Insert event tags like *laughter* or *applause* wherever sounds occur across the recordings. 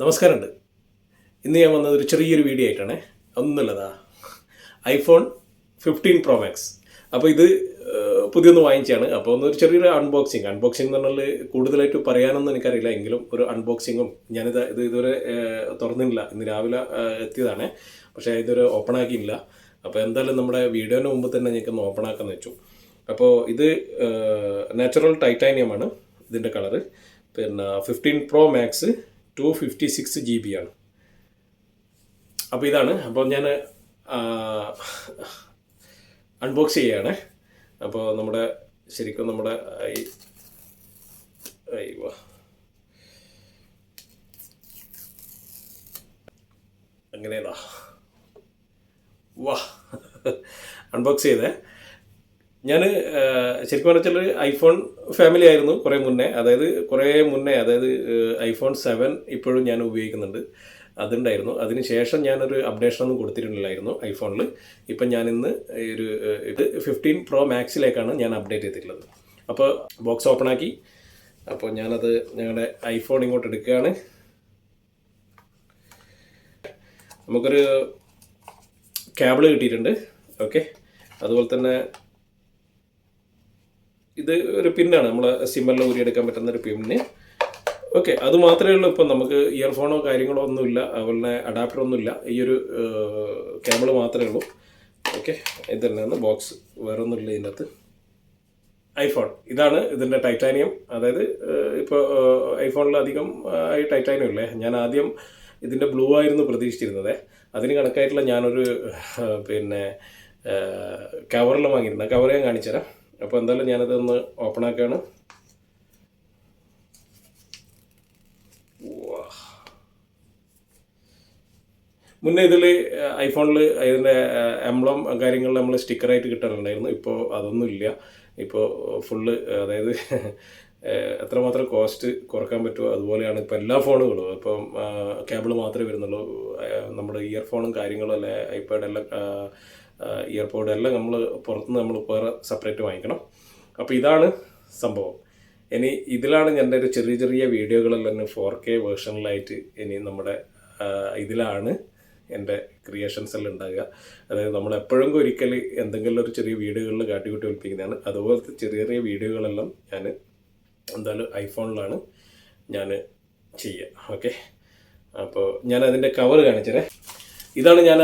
നമസ്കാരമുണ്ട്. ഇന്ന് ഞാൻ വന്നത് ഒരു ചെറിയൊരു വീഡിയോ ആയിട്ടാണ്. ഒന്നുമില്ലതാ. ഐഫോൺ ഫിഫ്റ്റീൻ പ്രോ മാക്സ് അപ്പോൾ ഇത് പുതിയൊന്ന് വാങ്ങിച്ചാണ് അപ്പോൾ ഒരു ചെറിയൊരു അൺബോക്സിങ് അൺബോക്സിംഗ് എന്ന് പറഞ്ഞാൽ കൂടുതലായിട്ട് പറയാനൊന്നും എനിക്കറിയില്ല. എങ്കിലും ഒരു അൺബോക്സിങ്ങും ഞാനിത് ഇത് ഇതുവരെ തുറന്നില്ല ഇന്ന് രാവിലെ എത്തിയതാണ്. പക്ഷേ ഇതൊരു ഓപ്പൺ ആക്കിയില്ല അപ്പോൾ എന്തായാലും നമ്മുടെ വീഡിയോന് മുമ്പ് തന്നെ ഞങ്ങൾക്ക് ഓപ്പൺ ആക്കാന്ന് വെച്ചു. അപ്പോൾ ഇത് നാച്ചുറൽ ടൈറ്റാനിയമാണ് ഇതിന്റെ കളറ് പിന്നെ fifteen pro max two fifty six G B ആണ്. അപ്പോൾ ഇതാണ്. അപ്പോൾ ഞാൻ അൺബോക്സ് ചെയ്യുകയാണ് അപ്പോൾ നമ്മുടെ ശരിക്കും നമ്മുടെ ഈ വാ അൺബോക്സ് ചെയ്തേ. ഞാൻ ശരിക്കും പറഞ്ഞാൽ ഐഫോൺ ഫാമിലി ആയിരുന്നു കുറേ മുന്നേ. അതായത് കുറേ മുന്നേ അതായത് ഐഫോൺ സെവൻ ഇപ്പോഴും ഞാൻ ഉപയോഗിക്കുന്നുണ്ട്. അതുണ്ടായിരുന്നു. അതിന് ശേഷം ഞാനൊരു അപ്ഡേഷൻ ഒന്നും കൊടുത്തിട്ടുണ്ടായിരുന്നു ഐഫോണിൽ ഇപ്പം ഞാനിന്ന് ഒരു ഇത് ഫിഫ്റ്റീൻ പ്രോ മാക്സിലേക്കാണ് ഞാൻ അപ്ഡേറ്റ് ചെയ്തിട്ടുള്ളത്. അപ്പോൾ ബോക്സ് ഓപ്പൺ ആക്കി. അപ്പോൾ ഞാനത് ഞങ്ങളുടെ ഐഫോൺ ഇങ്ങോട്ട് എടുക്കുകയാണ്. നമുക്കൊരു കേബിൾ കിട്ടിയിട്ടുണ്ട്. ഓക്കെ അതുപോലെ തന്നെ ഇത് ഒരു പിന്നാണ്. നമ്മൾ സിമ്മെല്ലാം ഊരിയെടുക്കാൻ പറ്റുന്ന ഒരു പിന്ന്. ഓക്കെ അത് മാത്രമേ ഉള്ളൂ. ഇപ്പം നമുക്ക് ഇയർഫോണോ കാര്യങ്ങളോ ഒന്നുമില്ല. അതുപോലെ അഡാപ്റ്റർ ഒന്നുമില്ല. ഈ ഒരു കേബിൾ മാത്രമേ ഉള്ളൂ. ഓക്കെ ഇത് തന്നെയാണ്. ബോക്സ് വേറെ ഒന്നുമില്ല ഇതിനകത്ത്. ഐഫോൺ ഇതാണ് ഇതിന്റെ ടൈറ്റാനിയം അതായത് ഇപ്പോൾ ഐഫോണിൽ അധികം ആയി ടൈറ്റാനിയം ഇല്ലേ? ഞാൻ ആദ്യം ഇതിന്റെ ബ്ലൂ ആയിരുന്നു പ്രതീക്ഷിച്ചിരുന്നത്. അതിന് കണക്കായിട്ടുള്ള ഞാനൊരു പിന്നെ കവറിൽ വാങ്ങിയിരുന്നു. കവർ ഞാൻ കാണിച്ചു തരാം അപ്പോൾ എന്തായാലും ഞാനത് ഒന്ന് ഓപ്പൺ ആക്കുകയാണ് മുന്നേ ഇതിൽ ഐഫോണിൽ അതിന്റെ എംബ്ലം കാര്യങ്ങൾ നമ്മൾ സ്റ്റിക്കറായിട്ട് കിട്ടാറുണ്ടായിരുന്നു. ഇപ്പോൾ അതൊന്നുമില്ല. ഇപ്പോൾ ഫുള്ള് അതായത് *laughs* എത്രമാത്രം കോസ്റ്റ് കുറയ്ക്കാൻ പറ്റുമോ അതുപോലെയാണ് ഇപ്പോൾ എല്ലാ ഫോണുകളും ഇപ്പം കേബിൾ മാത്രമേ വരുന്നുള്ളൂ. നമ്മുടെ ഇയർഫോണും കാര്യങ്ങളും അല്ലെ ഐപാഡ് എല്ലാം ഇയർപോഡ് എല്ലാം നമ്മൾ പുറത്തുനിന്ന് നമ്മൾ വേറെ സെപ്പറേറ്റ് വാങ്ങിക്കണം. അപ്പോൾ ഇതാണ് സംഭവം. ഇനി ഇതിലാണ് എന്റെ ഒരു ചെറിയ ചെറിയ വീഡിയോകളെല്ലാം തന്നെ ഫോർ കെ വേർഷനിലായിട്ട് ഇനി നമ്മുടെ ഇതിലാണ് എന്റെ ക്രിയേഷൻസ് എല്ലാം ഉണ്ടാകുക. അതായത് നമ്മൾ എപ്പോഴും ഒരിക്കൽ എന്തെങ്കിലും ഒരു ചെറിയ വീഡിയോകളിൽ കാട്ടിക്കൂട്ടി ഒളിപ്പിക്കുന്നതാണ് അതുപോലത്തെ ചെറിയ ചെറിയ വീഡിയോകളെല്ലാം ഞാൻ എന്തായാലും ഐഫോണിലാണ് ഞാൻ ചെയ്യുക. ഓക്കെ അപ്പോൾ ഞാൻ അതിന്റെ കവർ കാണിച്ചതേ ഇതാണ് ഞാൻ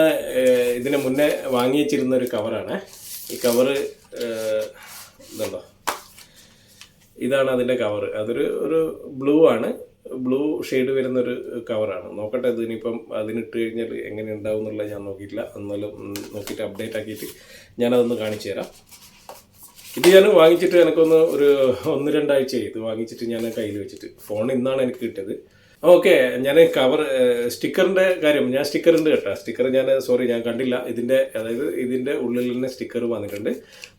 ഇതിന് മുന്നേ വാങ്ങി വെച്ചിരുന്ന ഒരു കവറാണ്. ഈ കവറ് ഇതുണ്ടോ? ഇതാണ് അതിന്റെ കവർ അതൊരു ഒരു ബ്ലൂ ആണ്. ബ്ലൂ ഷെയ്ഡ് വരുന്നൊരു കവറാണ്. നോക്കട്ടെ ഇതിനിപ്പം അതിനിട്ട് കഴിഞ്ഞാൽ എങ്ങനെ ഉണ്ടാവും എന്നുള്ളത് ഞാൻ നോക്കിയിട്ടില്ല. എന്നാലും നോക്കിയിട്ട് അപ്ഡേറ്റ് ആക്കിയിട്ട് ഞാനതൊന്ന് കാണിച്ചു തരാം. ഇത് ഞാൻ വാങ്ങിച്ചിട്ട് എനിക്കൊന്ന് ഒരു ഒന്ന് രണ്ടാഴ്ചയായി. ഇത് വാങ്ങിച്ചിട്ട് ഞാൻ കയ്യിൽ വെച്ചിട്ട്. ഫോൺ ഇന്നാണ് എനിക്ക് കിട്ടിയത്. ഓക്കെ ഞാൻ കവർ സ്റ്റിക്കറിന്റെ കാര്യം ഞാൻ സ്റ്റിക്കർ ഉണ്ട് കേട്ടോ. സ്റ്റിക്കർ ഞാൻ സോറി ഞാൻ കണ്ടില്ല. ഇതിന്റെ അതായത് ഇതിന്റെ ഉള്ളിൽ തന്നെ സ്റ്റിക്കർ വന്നിട്ടുണ്ട്.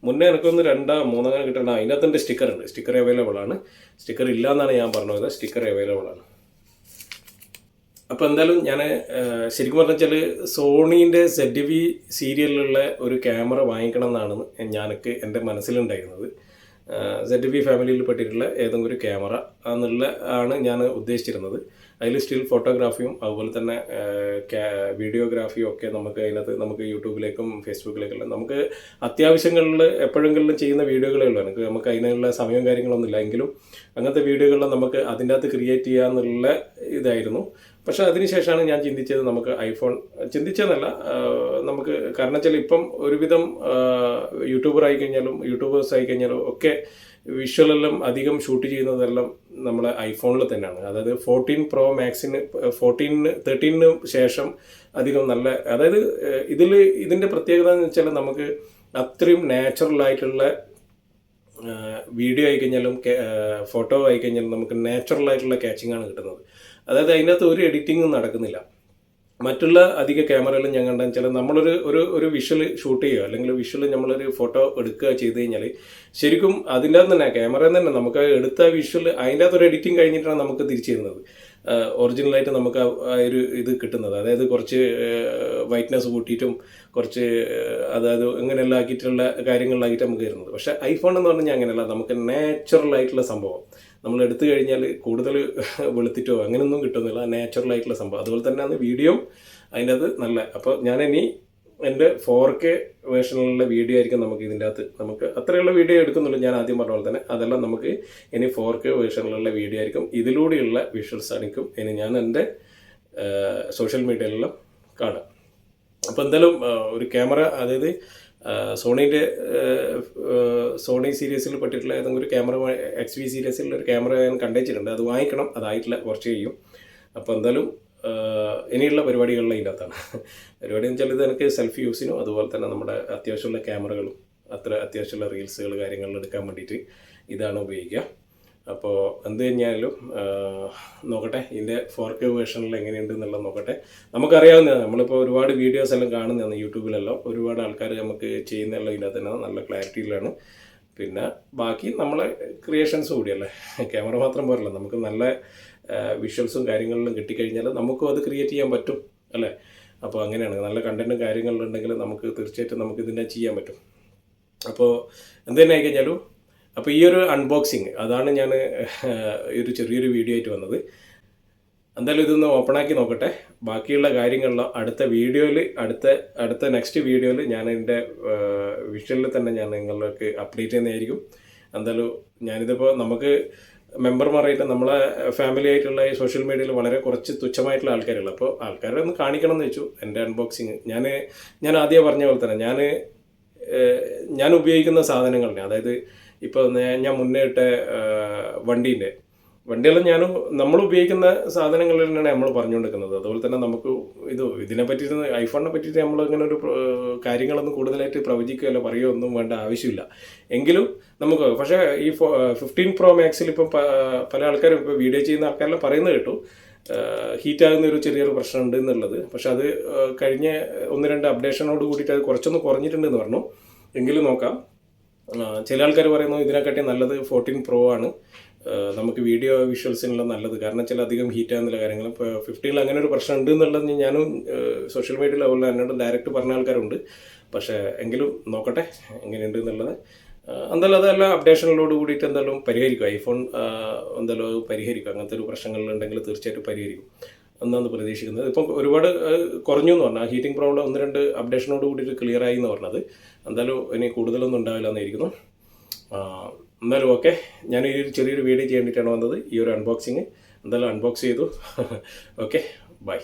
മുന്നേ എനിക്കൊന്ന് രണ്ടോ മൂന്നങ്ങനെ കിട്ടണം അതിനകത്ത് എന്റെ സ്റ്റിക്കർ ഉണ്ട് സ്റ്റിക്കർ അവൈലബിൾ ആണ്. സ്റ്റിക്കർ ഇല്ല എന്നാണ് ഞാൻ പറഞ്ഞത്. സ്റ്റിക്കർ അവൈലബിൾ ആണ്. അപ്പോൾ എന്തായാലും ഞാൻ ശരിക്കും പറഞ്ഞു വെച്ചാൽ സോണീന്റെ സെഡ് വി സീരിയലിലുള്ള ഒരു ക്യാമറ വാങ്ങിക്കണം എന്നാണ് ഞാനൊക്കെ എന്റെ മനസ്സിലുണ്ടായിരുന്നത്. സെഡ് ബി ഫാമിലിയിൽ പെട്ടിട്ടുള്ള ഏതെങ്കിലും ഒരു ക്യാമറ എന്നുള്ള ആണ് ഞാൻ ഉദ്ദേശിച്ചിരുന്നത്. അതിൽ സ്റ്റിൽ ഫോട്ടോഗ്രാഫിയും അതുപോലെ തന്നെ വീഡിയോഗ്രാഫിയും ഒക്കെ നമുക്ക് അതിനകത്ത് നമുക്ക് യൂട്യൂബിലേക്കും ഫേസ്ബുക്കിലേക്കെല്ലാം നമുക്ക് അത്യാവശ്യങ്ങളിൽ എപ്പോഴെങ്കിലും ചെയ്യുന്ന വീഡിയോകളേ ഉള്ളൂ. എനിക്ക് നമുക്ക് അതിനുള്ള സമയവും കാര്യങ്ങളൊന്നുമില്ല. എങ്കിലും അങ്ങനത്തെ വീഡിയോകളിൽ നമുക്ക് അതിന്റെ അകത്ത് ക്രിയേറ്റ് ചെയ്യാന്നുള്ള ഇതായിരുന്നു. പക്ഷെ അതിനുശേഷമാണ് ഞാൻ ചിന്തിച്ചത് നമുക്ക് ഐഫോൺ ചിന്തിച്ചതെന്നല്ല നമുക്ക് കാരണം വെച്ചാൽ ഇപ്പം ഒരുവിധം യൂട്യൂബർ ആയി കഴിഞ്ഞാലും യൂട്യൂബേഴ്സ് ആയി കഴിഞ്ഞാലും ഒക്കെ വിഷ്വലെല്ലാം അധികം ഷൂട്ട് ചെയ്യുന്നതെല്ലാം നമ്മളെ ഐഫോണിൽ തന്നെയാണ്. അതായത് ഫോർട്ടീൻ പ്രോ മാക്സിന് ഫോർട്ടീനിന് തേർട്ടീനിന് ശേഷം അധികം നല്ല അതായത് ഇതിൽ ഇതിന്റെ പ്രത്യേകത എന്ന് വെച്ചാൽ നമുക്ക് അത്രയും നാച്ചുറൽ ആയിട്ടുള്ള വീഡിയോ ആയി കഴിഞ്ഞാലും ഫോട്ടോ ആയി കഴിഞ്ഞാലും നമുക്ക് നാച്ചുറൽ ആയിട്ടുള്ള ക്യാച്ചിങ് ആണ് കിട്ടുന്നത്. അതായത് അതിനകത്ത് ഒരു എഡിറ്റിങ്ങും നടക്കുന്നില്ല. മറ്റുള്ള അധിക ക്യാമറകളും ഞാൻ കണ്ടെന്ന് വെച്ചാൽ നമ്മളൊരു ഒരു ഒരു വിഷ്വൽ ഷൂട്ട് ചെയ്യുക അല്ലെങ്കിൽ വിഷ്വൽ നമ്മളൊരു ഫോട്ടോ എടുക്കുക ചെയ്ത് കഴിഞ്ഞാൽ ശരിക്കും അതിന്റെ അകത്ത് തന്നെ ക്യാമറയിൽ തന്നെ നമുക്ക് എടുത്ത വിഷ്വൽ അതിന്റെ അകത്ത് ഒരു എഡിറ്റിംഗ് കഴിഞ്ഞിട്ടാണ് നമുക്ക് തിരിച്ചു തരുന്നത് ഒറിജിനലായിട്ട് നമുക്ക് ആ ഒരു ഇത് കിട്ടുന്നത്. അതായത് കുറച്ച് വൈറ്റ്നസ് കൂട്ടിയിട്ടും കുറച്ച് അതായത് ഇങ്ങനെയെല്ലാം ആക്കിയിട്ടുള്ള കാര്യങ്ങളിലാക്കിയിട്ട് നമുക്ക് തരുന്നത് പക്ഷേ ഐഫോൺ എന്ന് പറഞ്ഞാൽ അങ്ങനെയല്ല. നമുക്ക് നാച്ചുറൽ ആയിട്ടുള്ള സംഭവം. നമ്മൾ എടുത്തു കഴിഞ്ഞാൽ കൂടുതൽ വെളുത്തിട്ടോ അങ്ങനെയൊന്നും കിട്ടുന്നില്ല. നാച്ചുറൽ ആയിട്ടുള്ള സംഭവം. അതുപോലെ തന്നെയാണ് വീഡിയോ അതിന്റെ അത് നല്ല. അപ്പോൾ ഞാൻ ഇനി എന്റെ ഫോർ കെ വേർഷനിലുള്ള വീഡിയോ ആയിരിക്കും നമുക്ക് ഇതിന്റെ അകത്ത് നമുക്ക് അത്രയുള്ള വീഡിയോ എടുക്കുന്നുള്ളൂ ഞാൻ ആദ്യം പറഞ്ഞ പോലെ തന്നെ. അതെല്ലാം നമുക്ക് ഇനി ഫോർ കെ വേർഷനിലുള്ള വീഡിയോ ആയിരിക്കും. ഇതിലൂടെയുള്ള വിഷ്വൽസ് ആയിരിക്കും ഇനി ഞാൻ എന്റെ സോഷ്യൽ മീഡിയയിലെല്ലാം കാണാം അപ്പോൾ എന്തായാലും ഒരു ക്യാമറ അതായത് സോണീന്റെ സോണി സീരീസിൽ പെട്ടിട്ടുള്ള ഏതെങ്കിലും ഒരു ക്യാമറ എക്സ് വി സീരീസിലുള്ള ഒരു ക്യാമറ ഞാൻ കണ്ടേച്ചിട്ടുണ്ട്. അത് വാങ്ങിക്കണം അതായിട്ടില്ല കുറച്ച് കഴിയും. അപ്പോൾ എന്തായാലും ഇനിയുള്ള പരിപാടികളിൽ അതിന്റെ അകത്താണ്. പരിപാടി എന്ന് വെച്ചാൽ ഇത് എനിക്ക് സെൽഫി യൂസിനും അതുപോലെ തന്നെ നമ്മുടെ അത്യാവശ്യമുള്ള ക്യാമറകളും അത്ര അത്യാവശ്യമുള്ള റീൽസുകൾ കാര്യങ്ങളിൽ എടുക്കാൻ വേണ്ടിയിട്ട് ഇതാണ് ഉപയോഗിക്കുക. അപ്പോൾ എന്ത് കഴിഞ്ഞാലും നോക്കട്ടെ ഇതിന്റെ ഫോർ കെ വേർഷനിൽ എങ്ങനെയുണ്ട് എന്നുള്ളത് നോക്കട്ടെ. നമുക്കറിയാവുന്നതാണ് നമ്മളിപ്പോൾ ഒരുപാട് വീഡിയോസ് എല്ലാം കാണുന്നതാണ് യൂട്യൂബിലെല്ലാം. ഒരുപാട് ആൾക്കാർ നമുക്ക് ചെയ്യുന്നുള്ള ഇതിനകത്ത് തന്നെ നല്ല ക്ലാരിറ്റിയിലാണ് പിന്നെ ബാക്കി നമ്മളെ ക്രിയേഷൻസ് കൂടിയല്ലേ ക്യാമറ മാത്രം പോരല്ല. നമുക്ക് നല്ല വിഷ്വൽസും കാര്യങ്ങളിലും കിട്ടിക്കഴിഞ്ഞാൽ നമുക്കും അത് ക്രിയേറ്റ് ചെയ്യാൻ പറ്റും അല്ലേ? അപ്പോൾ അങ്ങനെയാണ്. നല്ല കണ്ടന്റും കാര്യങ്ങളിലുണ്ടെങ്കിൽ നമുക്ക് തീർച്ചയായിട്ടും നമുക്കിതിനെ ചെയ്യാൻ പറ്റും. അപ്പോൾ എന്ത് തന്നെ ആയിക്കഴിഞ്ഞാലും അപ്പോൾ ഈ ഒരു അൺബോക്സിങ് അതാണ് ഞാൻ ഈ ഒരു ചെറിയൊരു വീഡിയോ ആയിട്ട് വന്നത്. എന്തായാലും ഇതൊന്ന് ഓപ്പൺ ആക്കി നോക്കട്ടെ. ബാക്കിയുള്ള കാര്യങ്ങളെല്ലാം അടുത്ത വീഡിയോയിൽ അടുത്ത അടുത്ത നെക്സ്റ്റ് വീഡിയോയിൽ ഞാൻ എന്റെ വിഷ്വലിൽ തന്നെ ഞാൻ നിങ്ങൾക്ക് അപ്ഡേറ്റ് ചെയ്യുന്നതായിരിക്കും. എന്തായാലും ഞാനിതിപ്പോൾ നമുക്ക് മെമ്പർമാരായിട്ട് നമ്മളെ ഫാമിലി ആയിട്ടുള്ള ഈ സോഷ്യൽ മീഡിയയിൽ വളരെ കുറച്ച് തുച്ഛമായിട്ടുള്ള ആൾക്കാരുള്ളൂ അപ്പോൾ ആൾക്കാരെ ഒന്ന് കാണിക്കണം എന്ന് വെച്ചു. എന്റെ അൺബോക്സിങ് ഞാൻ ഞാൻ ആദ്യം പറഞ്ഞ പോലെ തന്നെ ഞാൻ ഞാൻ ഉപയോഗിക്കുന്ന സാധനങ്ങളിനെ അതായത് ഇപ്പോൾ ഞാൻ മുന്നേ ഇട്ട വണ്ടീന്റെ വണ്ടിയെല്ലാം ഞാൻ നമ്മൾ ഉപയോഗിക്കുന്ന സാധനങ്ങളിൽ തന്നെയാണ് നമ്മൾ പറഞ്ഞുകൊണ്ടിരിക്കുന്നത്. അതുപോലെ തന്നെ നമുക്ക് ഇത് ഇതിനെ പറ്റിയിട്ട് ഐഫോണിനെ പറ്റിയിട്ട് നമ്മൾ അങ്ങനെ ഒരു കാര്യങ്ങളൊന്നും കൂടുതലായിട്ട് പ്രവചിക്കുകയല്ല പറയുകയോ ഒന്നും വേണ്ട ആവശ്യമില്ല. എങ്കിലും നമുക്ക് പക്ഷേ ഈ ഫിഫ്റ്റീൻ പ്രോ മാക്സിൽ ഇപ്പം പല ആൾക്കാരും ഇപ്പോൾ വീഡിയോ ചെയ്യുന്ന ആൾക്കാരെല്ലാം പറയുന്നത് കേട്ടു. ഹീറ്റ് ആകുന്ന ഒരു ചെറിയൊരു പ്രശ്നമുണ്ട് എന്നുള്ളത് പക്ഷെ അത് കഴിഞ്ഞ ഒന്ന് രണ്ട് അപ്ഡേഷനോട് കൂടിയിട്ട് അത് കുറച്ചൊന്ന് കുറഞ്ഞിട്ടുണ്ടെന്ന് പറഞ്ഞു. എങ്കിലും നോക്കാം. ചില ആൾക്കാർ പറയുന്നു ഇതിനെക്കാട്ടി നല്ലത് ഫോർട്ടീൻ പ്രോ ആണ്. നമുക്ക് വീഡിയോ വിഷ്വൽസിനുള്ള നല്ലത്. കാരണം ചില അധികം ഹീറ്റ് ആകുന്നില്ല കാര്യങ്ങൾ ഇപ്പോൾ ഫിഫ്റ്റീനിൽ അങ്ങനെ ഒരു പ്രശ്നം ഉണ്ട് എന്നുള്ളത് ഞാനും സോഷ്യൽ മീഡിയ ലെവലിൽ എന്നോട് ഡയറക്റ്റ് പറഞ്ഞ ആൾക്കാരുണ്ട്. പക്ഷേ എങ്കിലും നോക്കട്ടെ എങ്ങനെയുണ്ട് എന്നുള്ളത്. എന്തായാലും അതെല്ലാം അപ്ഡേഷനിലോട് കൂടിയിട്ട് എന്തായാലും പരിഹരിക്കും. ഐഫോൺ എന്തായാലും പരിഹരിക്കും. അങ്ങനത്തെ ഒരു പ്രശ്നങ്ങളുണ്ടെങ്കിൽ തീർച്ചയായിട്ടും പരിഹരിക്കും എന്നാണ് പ്രതീക്ഷിക്കുന്നത്. ഇപ്പം ഒരുപാട് കുറഞ്ഞു എന്ന് പറഞ്ഞാൽ ഹീറ്റിംഗ് പ്രോബ്ലം ഒന്ന് രണ്ട് അപ്ഡേഷനോട് കൂടിയിട്ട് ക്ലിയർ ആയി എന്ന് പറഞ്ഞത്. എന്തായാലും ഇനി കൂടുതലൊന്നും ഉണ്ടാവില്ല എന്നായിരിക്കുന്നു എന്നാലും ഓക്കെ ഞാൻ ഈ ഒരു ചെറിയൊരു വീഡിയോ ചെയ്യാൻ വേണ്ടിയിട്ടാണ് വന്നത്. ഈ ഒരു അൺബോക്സിങ് എന്തായാലും അൺബോക്സ് ചെയ്തു. *laughs* Okay bye